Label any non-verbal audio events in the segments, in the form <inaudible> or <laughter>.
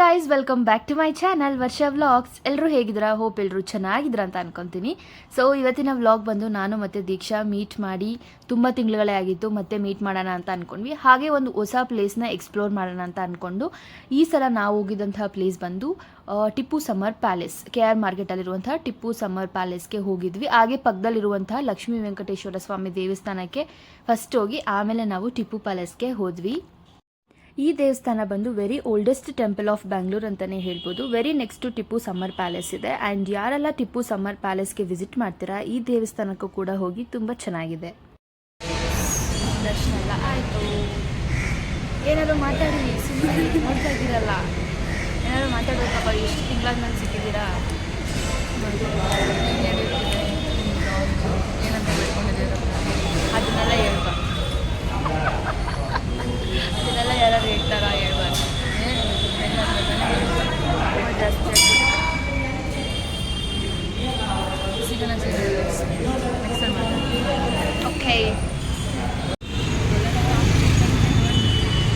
Guys welcome back to my channel Varsha vlogs ಎಲ್ಲರೂ ಹೇಗಿದ್ದೀರಾ? Hope ಎಲ್ಲರೂ ಚೆನ್ನಾಗಿದ್ರ ಅಂತ ಅನ್ಕೊತೀನಿ. ಸೊ ಇವತ್ತಿನ ವ್ಲಾಗ್ ಬಂದು ನಾನು ಮತ್ತು ದೀಕ್ಷಾ ಮೀಟ್ ಮಾಡಿ ತುಂಬ ತಿಂಗಳುಗಳೇ ಆಗಿತ್ತು, ಮತ್ತೆ ಮೀಟ್ ಮಾಡೋಣ ಅಂತ ಅಂದ್ಕೊಂಡ್ವಿ ಹಾಗೆ ಒಂದು ಹೊಸ ಪ್ಲೇಸ್ನ ಎಕ್ಸ್ಪ್ಲೋರ್ ಮಾಡೋಣ ಅಂತ ಅಂದ್ಕೊಂಡು ಈ ಸಲ ನಾವು ಹೋಗಿದಂತಹ ಪ್ಲೇಸ್ ಬಂದು Tipu summer palace K R ಮಾರ್ಕೆಟಲ್ಲಿರುವಂತಹ Tipu summer ಪ್ಯಾಲೇಸ್ಗೆ ಹೋಗಿದ್ವಿ. ಹಾಗೆ ಪಕ್ಕದಲ್ಲಿರುವಂತಹ ಲಕ್ಷ್ಮೀ ವೆಂಕಟೇಶ್ವರ ಸ್ವಾಮಿ ದೇವಸ್ಥಾನಕ್ಕೆ ಫಸ್ಟ್ ಹೋಗಿ, ಆಮೇಲೆ ನಾವು ಟಿಪ್ಪು ಪ್ಯಾಲೇಸ್ಗೆ ಹೋದ್ವಿ. ಈ ದೇವಸ್ಥಾನ ಬಂದು very oldest temple of Bangalore ಅಂತಲೇ ಹೇಳ್ಬೋದು. Very next Tipu summer palace ಇದೆ. ಆ್ಯಂಡ್ ಯಾರೆಲ್ಲ ಟಿಪ್ಪು ಸಮ್ಮರ್ ಪ್ಯಾಲೇಸ್ಗೆ ವಿಸಿಟ್ ಮಾಡ್ತೀರಾ, ಈ ದೇವಸ್ಥಾನಕ್ಕೂ ಕೂಡ ಹೋಗಿ ತುಂಬ ಚೆನ್ನಾಗಿದೆ. ದರ್ಶನ ಆಯಿತು. ಏನಾದರೂ ಮಾತಾಡಿ ಸುಮ್ಮನೆ ನೋಡ್ತಾ ಇದ್ದೀರಲ್ಲ. ಏನಾದರೂ ಮಾತಾಡಬೇಕಪ್ಪ ಎಷ್ಟು ತಿಂಗಳಾದ್ಮೇಲೆ ಸಿಕ್ಕಿದ್ದೀರಾ ಏನಂತ ಬೆಳ್ಕೊಂಡಿದ್ದೀರಪ್ಪ ಅದನ್ನೆಲ್ಲ ಹೇಳ್ಬಾರ್ದು ಇದನ್ನೆಲ್ಲ ಯಾರು ಹೇಳ್ತಾರಾ ಹೇಳ್ಬಾರ್ದು ಜಾಸ್ತಿ ಸಿಗೋಣ ಓಕೆ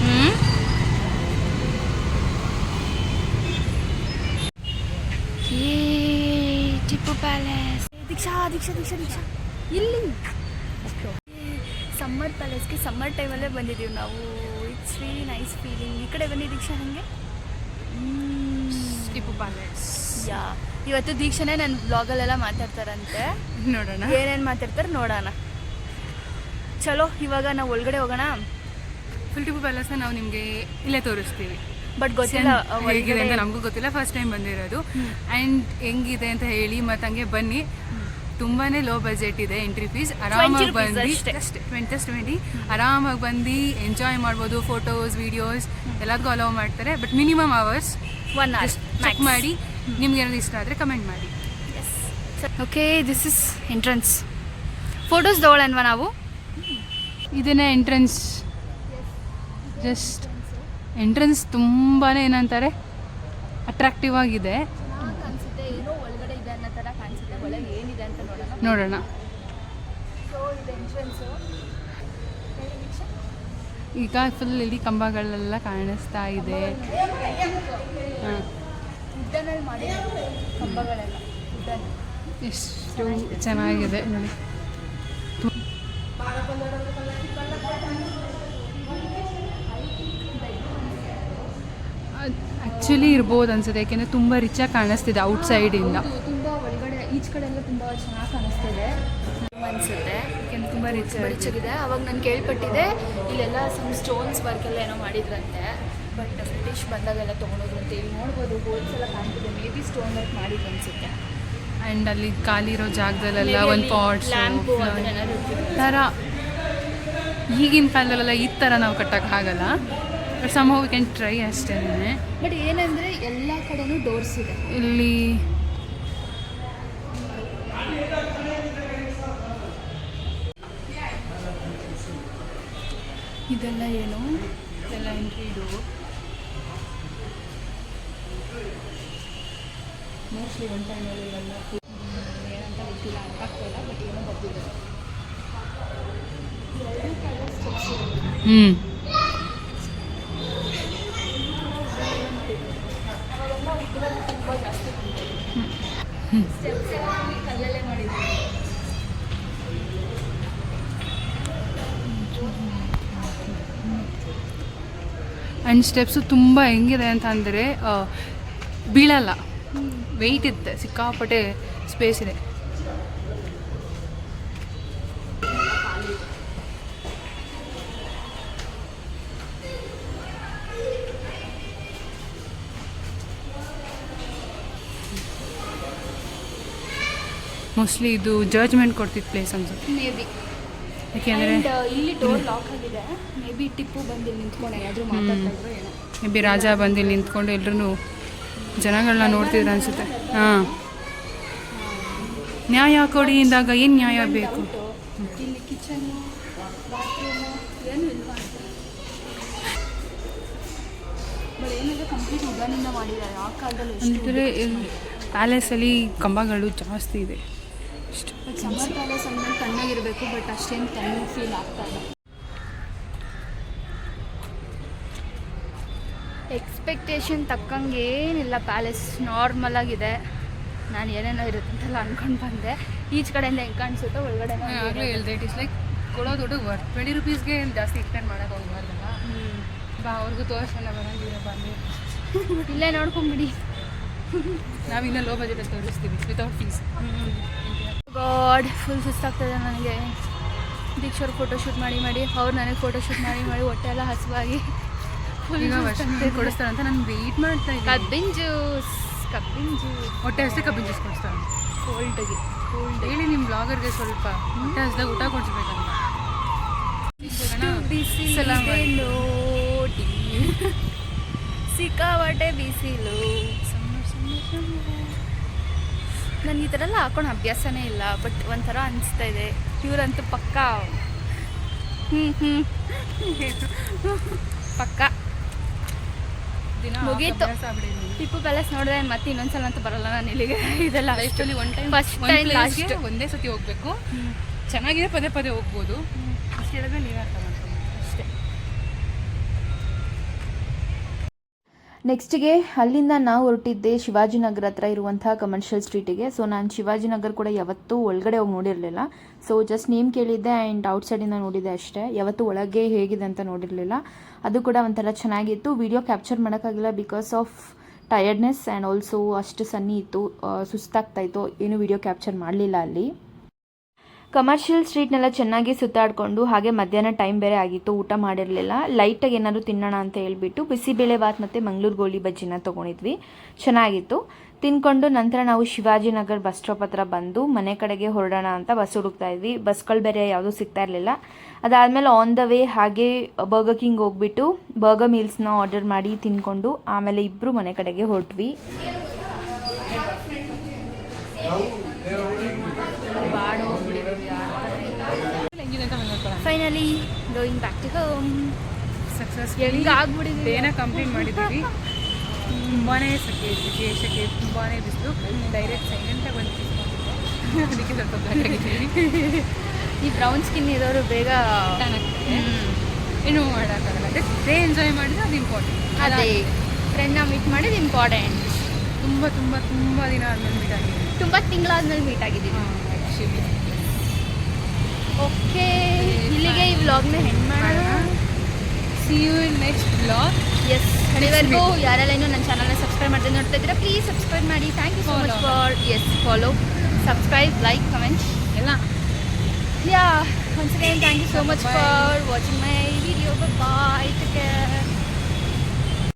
ಹ್ಞೂ ಟಿಪ್ಪು ಪ್ಯಾಲೇಸ್ ದೀಕ್ಷಾ ದೀಕ್ಷಾ ದೀಕ್ಷಾ ಇಲ್ಲಿ. ಸಮ್ಮರ್ ಪ್ಯಾಲೇಸ್ಗೆ ಸಮ್ಮರ್ ಟೈಮಲ್ಲೇ ಬಂದಿದ್ದೀವಿ ನಾವು. ಇಟ್ಸ್ ವೆರಿ ನೈಸ್ ಫೀಲಿಂಗ್ ಈ ಕಡೆ ಬನ್ನಿ ದೀಕ್ಷಾ ನನಗೆ ಟಿಪ್ಪು ಪ್ಯಾಲೇಸ್ ಯಾ ಇವತ್ತು ದೀಕ್ಷಾನೇ ನನ್ನ ಬ್ಲಾಗಲ್ಲೆಲ್ಲ ಮಾತಾಡ್ತಾರಂತೆ. ನೋಡೋಣ. ಏನೇನು ಮಾತಾಡ್ತಾರೆ ನೋಡೋಣ. ಚಲೋ ಇವಾಗ ನಾವು ಒಳಗಡೆ ಹೋಗೋಣ. ಫುಲ್ ಟಿಪ್ಪು ಪ್ಯಾಲೇಸ್ನ ನಾವು ನಿಮಗೆ ಇಲ್ಲೇ ತೋರಿಸ್ತೀವಿ. ಬಟ್ ಗೊತ್ತಿಲ್ಲ ಹೇಗಿದೆ ಅಂತ ನಮಗೂ ಗೊತ್ತಿಲ್ಲ ಫಸ್ಟ್ ಟೈಮ್ ಬಂದಿರೋದು. ಆ್ಯಂಡ್ ಹೆಂಗಿದೆ ಅಂತ ಹೇಳಿ ಮತ್ತು ಹಂಗೆ ಬನ್ನಿ. ತುಂಬಾನೇ ಲೋ ಬಜೆಟ್ ಇದೆ ಎಂಟ್ರಿ ಫೀಸ್ ಆರಾಮಾಗಿ ಬಂದು ಟ್ವೆಂಟಿ ಜಸ್ಟ್ ಜಸ್ಟ್ ಟ್ವೆಂಟಿ ಆರಾಮಾಗಿ ಬಂದು ಎಂಜಾಯ್ ಮಾಡ್ಬೋದು ಫೋಟೋಸ್ ವೀಡಿಯೋಸ್ ಎಲ್ಲದಕ್ಕೂ ಅಲೋ ಮಾಡ್ತಾರೆ. But minimum hours one hours check ಮಾಡಿ. ನಿಮ್ಗೆ ಏನಾದ್ರು ಇಷ್ಟ ಆದರೆ ಕಮೆಂಟ್ ಮಾಡಿ. Okay this is entrance photos ತಗೊಳ್ಳೋಣವಾ ನಾವು? ಇದನ್ನೇ ಎಂಟ್ರೆನ್ಸ್ ಜಸ್ಟ್ ಎಂಟ್ರೆನ್ಸ್ ತುಂಬಾ ಏನಂತಾರೆ? ಅಟ್ರಾಕ್ಟಿವ್ ಆಗಿದೆ ಕಾಣಿಸುತ್ತೆ ಏನೋ ಒಳಗಡೆ ಇದೆ ಅನ್ನೋ ಥರ ಕಾಣಿಸುತ್ತೆ ಒಳಗೆ ಏನಿದೆ ಅಂತ ನೋಡೋಣ. ಈಗ ಫುಲ್ ಇಲ್ಲಿ ಕಂಬಗಳೆಲ್ಲ ಕಾಣಿಸ್ತಾ ಇದೆ. ಎಷ್ಟು ಚೆನ್ನಾಗಿದೆ ನೋಡಿ. ಆ್ಯಕ್ಚುಲಿ ಇರ್ಬೋದು ಅನ್ಸುತ್ತೆ ಯಾಕೆಂದರೆ ತುಂಬ ರಿಚಾಗಿ ಕಾಣಿಸ್ತಿದೆ ಔಟ್ ಸೈಡಿಂದ ಕಡೆಲ್ಲ ಒಳಗಡೆ ಕಡೆ ಎಲ್ಲ ತುಂಬ ಚೆನ್ನಾಗಿ ಕಾಣಿಸ್ತಿದೆ. ಅನಿಸುತ್ತೆ. ಯಾಕೆಂದ್ರೆ ತುಂಬ ರಿಚ್ ರಿಚ್ ಆಗಿದೆ ಅವಾಗ ನಾನು ಕೇಳ್ಪಟ್ಟಿದ್ದೆ ಇಲ್ಲೆಲ್ಲ ಸಮ್ ಸ್ಟೋನ್ಸ್ ವರ್ಕ್ ಎಲ್ಲ ಏನೋ ಮಾಡಿದ್ರಂತೆ. ಬಟ್ ಬ್ರಿಟಿಷ್ ಬಂದಾಗೆಲ್ಲ ತೊಗೊಂಡೋದ್ರಂತೆ. ಇಲ್ಲಿ ನೋಡ್ಬೋದು ಹೋಲ್ಸ್ ಎಲ್ಲ ಕಾಣ್ತಿದೆ. ಮೇ ಬಿ ಸ್ಟೋನ್ ವರ್ಕ್ ಮಾಡಿದ್ರು ಅನ್ಸುತ್ತೆ. ಆ್ಯಂಡ್ ಅಲ್ಲಿ ಖಾಲಿ ಇರೋ ಜಾಗದಲ್ಲೆಲ್ಲ ಒಂದು ಪಾಟ್ ಪಾಟ್ಸ್. ಥರ ಈಗಿನ ಕಾಲದಲ್ಲೆಲ್ಲ ಈ ಥರ ನಾವು ಕಟ್ಟೋಕ್ಕಾಗಲ್ಲ but some we can try ಅಷ್ಟೇ ಬಟ್ ಏನಂದ್ರೆ ಎಲ್ಲ ಕಡೆನೂ ಡೋರ್ಸ್ ಇದೆ. ಇಲ್ಲಿ ಇದೆಲ್ಲ ಏನು? ಎಲ್ಲ ಎಂಟ್ರಿ ಇದು. ಮೋಸ್ಟ್ಲಿ ಒನ್ ಟೈಮಲ್ಲಿ ಇವೆಲ್ಲ ಏನಂತ ಗೊತ್ತಿಲ್ಲ ಅಂತ ಆಗ್ತಾಯಿಲ್ಲ ಬಟ್ ಏನೋ ಬರ್ತಿದೆ. ಹ್ಞೂ ಆ್ಯಂಡ್ ಸ್ಟೆಪ್ಸು ತುಂಬ ಹೆಂಗಿದೆ ಅಂತ ಅಂದರೆ ಬೀಳಲ್ಲ. ವೆಯ್ಟ್ ಇರುತ್ತೆ ಸಿಕ್ಕಾಪಟ್ಟೆ ಸ್ಪೇಸ್ ಇದೆ. ಮೋಸ್ಟ್ಲಿ ಇದು ಜಡ್ಜ್ಮೆಂಟ್ ಕೊಡ್ತಿದ್ದ ಪ್ಲೇಸ್ ಅನ್ಸುತ್ತೆ. ಮೇ ಬಿ ಯಾಕೆಂದರೆ ಇಲ್ಲಿ ಡೋರ್ ಲಾಕ್ ಆಗಿದೆ. ಮೇ ಬಿ ಟಿಪ್ಪು ಬಂದು ನಿಂತ್ಕೊಂಡು ಏನಾದರೂ ಮಾತಾಡ್ತಾ ಇದ್ರು ಏನೋ. ಮೇ ಬಿ ರಾಜ ಬಂದು ಇಲ್ಲಿ ನಿಂತ್ಕೊಂಡು ಎಲ್ಲರೂ ಜನಗಳನ್ನ ನೋಡ್ತಿದ್ರು ಅನ್ಸುತ್ತೆ. ಹಾಂ. ನ್ಯಾಯ ಕೊಡಿ ಇಂದಾಗ ಏನು ನ್ಯಾಯ ಬೇಕು? ಇಲ್ಲಿ ಕಿಚನ್ನು ಬಾತ್ರೂಮು ಏನು ಇಲ್ವಾ ಅಂದರೆ ಪ್ಯಾಲೇಸಲ್ಲಿ ಕಂಬಗಳು ಜಾಸ್ತಿ ಇದೆ. ಇಷ್ಟು ಸಮ್ಮರ್ ಪ್ಯಾಲೇಸ್ ಅಂದ್ಮೇಲೆ ತಣ್ಣಗಿರಬೇಕು ಬಟ್ ಅಷ್ಟೇನು ತಣ್ಣಗೆ ಫೀಲ್ ಆಗ್ತಾ ಇಲ್ಲ. ಎಕ್ಸ್ಪೆಕ್ಟೇಷನ್ ತಕ್ಕಂಗೆ ಏನಿಲ್ಲ ಪ್ಯಾಲೇಸ್ ನಾರ್ಮಲ್ ಆಗಿದೆ. ನಾನು ಏನೇನೋ ಇರುತ್ತೆ ಅಂತೆಲ್ಲ ಅನ್ಕೊಂಡು ಬಂದೆ. ಈಚ್ ಕಡೆಯಿಂದ ಹೆಂಗೆ ಕಾಣಿಸುತ್ತೋ ಒಳಗಡೆ ಆಗಲೇ ಹೇಳ್ದೆ ಇಟ್ ಇಸ್ ಲೈಕ್ ಕೊಡೋ ದುಡ್ಡು ವರ್ತ್ ಟ್ವೆಂಟಿ ರುಪೀಸ್ಗೆ ಜಾಸ್ತಿ ಎಕ್ಸ್ಪೆಂಡ್ ಮಾಡೋಕೆ ಹೋಗ್ಬಾರ್ದಲ್ಲ? ಬಾ ಅವ್ರಿಗೂ ತೋರ್ಸಲ್ಲ ಬರಂಗಿಲ್ಲ ಬಂದು ಇಲ್ಲೇ ನೋಡ್ಕೊಂಬಿಡಿ. ನಾವಿನ್ನ ಲೋ ಬಜೆಟ್ ತೋರಿಸ್ತೀವಿ ವಿತೌಟ್ ಫೀಸ್ ಗಾಡ್ ಫುಲ್ ಸುಸ್ತಾಗ್ತದೆ ನನಗೆ. ಡಿಕ್ಷರ್ ಫೋಟೋ ಶೂಟ್ ಮಾಡಿ ಮಾಡಿ ಅವ್ರು ನನಗೆ ಫೋಟೋ ಶೂಟ್ ಮಾಡಿ ಮಾಡಿ ಹೊಟ್ಟೆ ಎಲ್ಲ ಹಸುವಾಗಿ ಫುಲ್ ಕೊಡಿಸ್ತಾರೆ ಅಂತ ನಾನು ವೇಟ್ ಮಾಡ್ತಾ ಇದ್ದೆ ಕಬ್ಬಿನ ಜ್ಯೂಸ್ ಕಬ್ಬಿನ ಜ್ಯೂಸ್ ಹೊಟ್ಟೆ ಹಸಿ ಕಬ್ಬಿನ ಜ್ಯೂಸ್ ಕೊಡಿಸ್ತಾರೆ. ಕೋಲ್ಡ್ಗೆ ಕೋಲ್ಡ್ ಹೇಳಿ ನಿಮ್ಮ ಬ್ಲಾಗರ್ಗೆ ಸ್ವಲ್ಪ. ಹೊಟ್ಟೆ ಹಸಿದಾಗ ಊಟ ಕೊಡಿಸ್ಬೇಕಂತ. ಬಿಸಿ ಬಿಸಿಲು ಸಮ್ಮರ್ ಸಮ್ಮರ್ ಬಿಸಿಲು ನಾನು ಈ ಥರ ಎಲ್ಲ ಹಾಕೊಂಡು ಅಭ್ಯಾಸನೇ ಇಲ್ಲ ಬಟ್ ಒಂಥರ ಅನಿಸ್ತಾ ಇದೆ. ಇವರಂತೂ ಪಕ್ಕ. ಹ್ಞೂ ಹ್ಞೂ ಪಕ್ಕ. ಮುಗೀತು. ಟಿಪ್ಪು ಪ್ಯಾಲೇಸ್ ನೋಡಿದ್ರೆ ಮತ್ತೆ ಇನ್ನೊಂದ್ಸಲ ಅಂತ ಬರಲ್ಲ ನಾನು ಇಲ್ಲಿಗೆ. <laughs> ಇದೆಲ್ಲ ಲೈಫಲ್ಲಿ one time first time last ಒಂದೇ ಸತಿ ಹೋಗ್ಬೇಕು. ಚೆನ್ನಾಗಿದೆ ಪದೇ ಪದೇ ಹೋಗ್ಬೋದು. ಅಷ್ಟು ಹೇಳಿದ್ರೆ ನೀವೇ ನೆಕ್ಸ್ಟಿಗೆ ಅಲ್ಲಿಂದ ನಾವು ಹೊರಟಿದ್ದೆ ಶಿವಾಜಿನಗರ ಹತ್ರ ಇರುವಂತಹ ಕಮರ್ಷಿಯಲ್ ಸ್ಟ್ರೀಟಿಗೆ ಸೊ ನಾನು ಶಿವಾಜಿನಗರ ಕೂಡ ಯಾವತ್ತೂ ಒಳಗಡೆ ಹೋಗಿ ನೋಡಿರಲಿಲ್ಲ. ಸೊ ಜಸ್ಟ್ ನೇಮ್ ಕೇಳಿದ್ದೆ ಆ್ಯಂಡ್ ಔಟ್ಸೈಡಿಂದ ನೋಡಿದ್ದೆ ಅಷ್ಟೇ. ಯಾವತ್ತೂ ಒಳಗೆ ಹೇಗಿದೆ ಅಂತ ನೋಡಿರಲಿಲ್ಲ. ಅದು ಕೂಡ ಒಂಥರ ಚೆನ್ನಾಗಿತ್ತು. ವಿಡಿಯೋ ಕ್ಯಾಪ್ಚರ್ ಮಾಡೋಕ್ಕಾಗಿಲ್ಲ because of tiredness and also ಅಷ್ಟು ಸನ್ನಿ ಇತ್ತು. ಸುಸ್ತಾಗ್ತಾಯಿತ್ತು ಏನು ವಿಡಿಯೋ ಕ್ಯಾಪ್ಚರ್ ಮಾಡಲಿಲ್ಲ ಅಲ್ಲಿ. ಕಮರ್ಷಿಯಲ್ ಸ್ಟ್ರೀಟ್ನೆಲ್ಲ ಚೆನ್ನಾಗಿ ಸುತ್ತಾಡಿಕೊಂಡು, ಹಾಗೆ ಮಧ್ಯಾಹ್ನ ಟೈಮ್ ಬೇರೆ ಆಗಿತ್ತು, ಊಟ ಮಾಡಿರಲಿಲ್ಲ. ಲೈಟಾಗಿ ಏನಾದರೂ ತಿನ್ನೋಣ ಅಂತ ಹೇಳ್ಬಿಟ್ಟು ಬಿಸಿಬೇಳೆ ಬಾತ್ ಮತ್ತು ಮಂಗಳೂರು ಗೋಳಿ ಬಜ್ಜಿನ ತೊಗೊಂಡಿದ್ವಿ. ಚೆನ್ನಾಗಿತ್ತು. ತಿನ್ಕೊಂಡು ನಂತರ ನಾವು ಶಿವಾಜಿನಗರ್ ಬಸ್ ಸ್ಟಾಪ್ ಹತ್ರ ಬಂದು ಮನೆ ಕಡೆಗೆ ಹೊರಡೋಣ ಅಂತ ಬಸ್ ಹುಡುಕ್ತಾ ಇದ್ವಿ. ಬಸ್ಗಳು ಬೇರೆ ಯಾವುದೂ ಸಿಗ್ತಾ ಇರಲಿಲ್ಲ. ಅದಾದಮೇಲೆ ಆನ್ ದ ವೇ ಹಾಗೆ ಬರ್ಗರ್ ಕಿಂಗ್ ಹೋಗ್ಬಿಟ್ಟು ಬರ್ಗರ್ ಮೀಲ್ಸ್ನ ಆರ್ಡರ್ ಮಾಡಿ ತಿನ್ಕೊಂಡು, ಆಮೇಲೆ ಇಬ್ಬರು ಮನೆ ಕಡೆಗೆ ಹೊರಟ್ವಿ ಹೆಂಗಿದೆ ಅಂತ ನೋಡ್ಕೊಳ್ಳೋಣ finally going back to home success ಹೆಂಗೆ ಆಗ್ಬಿಟ್ಟಿದೆ ಏನೋ ಕಂಪ್ಲೀಟ್ ಮಾಡಿದ್ದೀವಿ. <laughs> ತುಂಬಾ ಸೆಕೆ ಸೆಕೆ ಸೆಕೆ ತುಂಬಾ ಬಿಸಿಲು ಡೈರೆಕ್ಟ್ ಸೈಲೆಂಟಾಗಿ ಬಂದು. ಅದಕ್ಕೆ ಸ್ವಲ್ಪ ಈ ಬ್ರೌನ್ ಸ್ಕಿನ್ ಇರೋರು ಬೇಗ. ಏನು ಮಾಡೋಕ್ಕಾಗಲ್ಲ. ಅದೇ ಎಂಜಾಯ್ ಮಾಡಿದ್ರೆ ಅದು ಇಂಪಾರ್ಟೆಂಟ್ ಅದೇ. ಫ್ರೆಂಡ್ನ ಮೀಟ್ ಮಾಡಿದ್ದು ಇಂಪಾರ್ಟೆಂಟ್ ತುಂಬ ತುಂಬ ತುಂಬ ದಿನ ಆದ್ಮೇಲೆ ಮೀಟ್ ಆಗಿದ್ದೀವಿ. ತುಂಬ ತಿಂಗಳಾದ್ಮೇಲೆ ಮೀಟ್ ಆಗಿದ್ದೀವಿ. ಓಕೆ ಇಲ್ಲಿಗೆ ಈ ವ್ಲಾಗ್ನ ಹೆಣ್ಣು ಮಾಡೋಣ. See you in next blogs ಅಲ್ಲಿವರೆಗೂ ಯಾರೆಲ್ಲ ಇನ್ನೂ ನನ್ನ ಚಾನಲ್ನ ಸಬ್ಸ್ಕ್ರೈಬ್ ಮಾಡ್ತಾ ನೋಡ್ತಾ ಇದ್ದೀರಾ ಪ್ಲೀಸ್ ಸಬ್ಸ್ಕ್ರೈಬ್ ಮಾಡಿ. Thank you so much. For S follow subscribe like comment ಎಲ್ಲ. Yeah once again thank you so much Bye. For watching my